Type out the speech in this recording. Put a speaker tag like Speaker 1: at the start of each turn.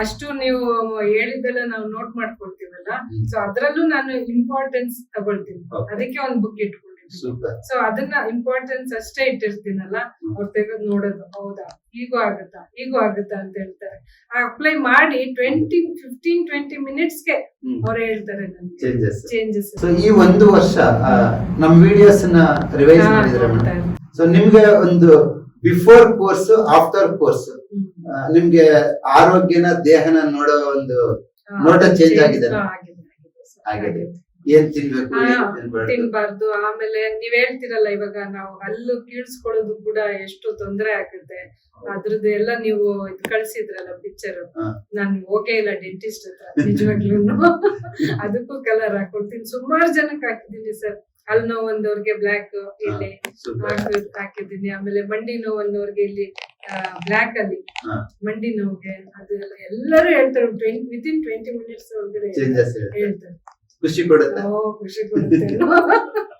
Speaker 1: ಅಷ್ಟು ನೀವು ಹೇಳಿದ್ದೆಲ್ಲ ನಾವು ನೋಟ್ ಮಾಡ್ಕೊಳ್ತೀವಲ್ಲ. ಸೊ ಅದ್ರಲ್ಲೂ ನಾನು ಇಂಪಾರ್ಟೆನ್ಸ್ ತಗೊಳ್ತೀನಿ. ಅದಕ್ಕೆ ಒಂದು ಬುಕ್ ಇಟ್ಕೊಂಡಿದ್ದೀನಿ. ಸೊ ಅದನ್ನ ಇಂಪಾರ್ಟೆನ್ಸ್ ಅಷ್ಟೇ ಇಟ್ಟಿರ್ತೀನಲ್ಲ. ಅವ್ರು ತೆಗೆದು ನೋಡೋದು. ಹೌದಾ? ಈಗೂ ಆಗುತ್ತಾ? ಈಗೂ ಆಗುತ್ತಾ ಅಂತ ಹೇಳ್ತಾರೆ. ಅಪ್ಲೈ ಮಾಡಿ ಟ್ವೆಂಟಿ ಫಿಫ್ಟೀನ್ ಟ್ವೆಂಟಿ ಮಿನಿಟ್ಸ್ಗೆ ಅವ್ರು ಹೇಳ್ತಾರೆ
Speaker 2: ಚೇಂಜಸ್ ಈ ಒಂದು ವರ್ಷ ನಮ್ ವಿಡಿಯೋಸ್ ರಿವೈಸ್ ಮಾಡಿದ್ರೆ ಸೊ ನಿಮ್ಗೆ ಒಂದು ಬಿಫೋರ್ ಕೋರ್ಸ್ ಆಫ್ಟರ್ ಕೋರ್ಸ್ ನಿಮ್ಗೆ ಆರೋಗ್ಯನ ದೇಹನ ನೋಡೋ ಒಂದು ನೋಟ ಚೇಂಜ್ ಆಗಿದೆ. ಆಗಿದೆ. ಏನ್ ತಿನ್ಬೇಕು ತಿನ್ಬಾರ್ದು?
Speaker 1: ಆಮೇಲೆ ನೀವ್ ಹೇಳ್ತಿರಲ್ಲ ಇವಾಗ ನಾವು ಹಲ್ಲು ಕೀಳ್ಸ್ಕೊಳ್ಳೋದು ಕೂಡ ಎಷ್ಟು ತೊಂದರೆ ಆಗುತ್ತೆ. ಅದ್ರದ್ದು ಎಲ್ಲ ನೀವು ಇದು ಕಳ್ಸಿದ್ರಲ್ಲ ಪಿಕ್ಚರ್. ನಾನು ಹೋಗೇ ಇಲ್ಲ ಡೆಂಟಿಸ್ಟ್ ಹತ್ರ ನಿಜವಾಗ್ಲೂ ಅದಕ್ಕೂ ಕಲರ್ ಹಾಕೊಡ್ತೀನಿ ಸುಮಾರು ಜನಕ್ಕೆ ಹಾಕಿದ್ದೀನಿ ಸರ್. ಅಲ್ಲಿ ನೋವು ಒಂದವ್ರಿಗೆ ಬ್ಲ್ಯಾಕ್ ಇಲ್ಲಿ ಹಾಕಿದ್ದೀನಿ. ಆಮೇಲೆ ಮಂಡಿ ನೋವು ಒಂದವ್ರಿಗೆ ಇಲ್ಲಿ ಬ್ಲ್ಯಾಕ್ ಅಲ್ಲಿ ಮಂಡಿ ನೋವಿಗೆ ಅದು ಎಲ್ಲರೂ ಹೇಳ್ತಾರೆ ಟ್ವೆಂಟಿ ವಿತಿನ್ ಟ್ವೆಂಟಿ ಮಿನಿಟ್ಸ್ ಒಳಗಡೆ ಹೇಳ್ತಾರೆ.
Speaker 2: ಖುಷಿ ಕೊಡುತ್ತೆ.
Speaker 1: ಓ ಖುಷಿ ಕೊಡುತ್ತೆ.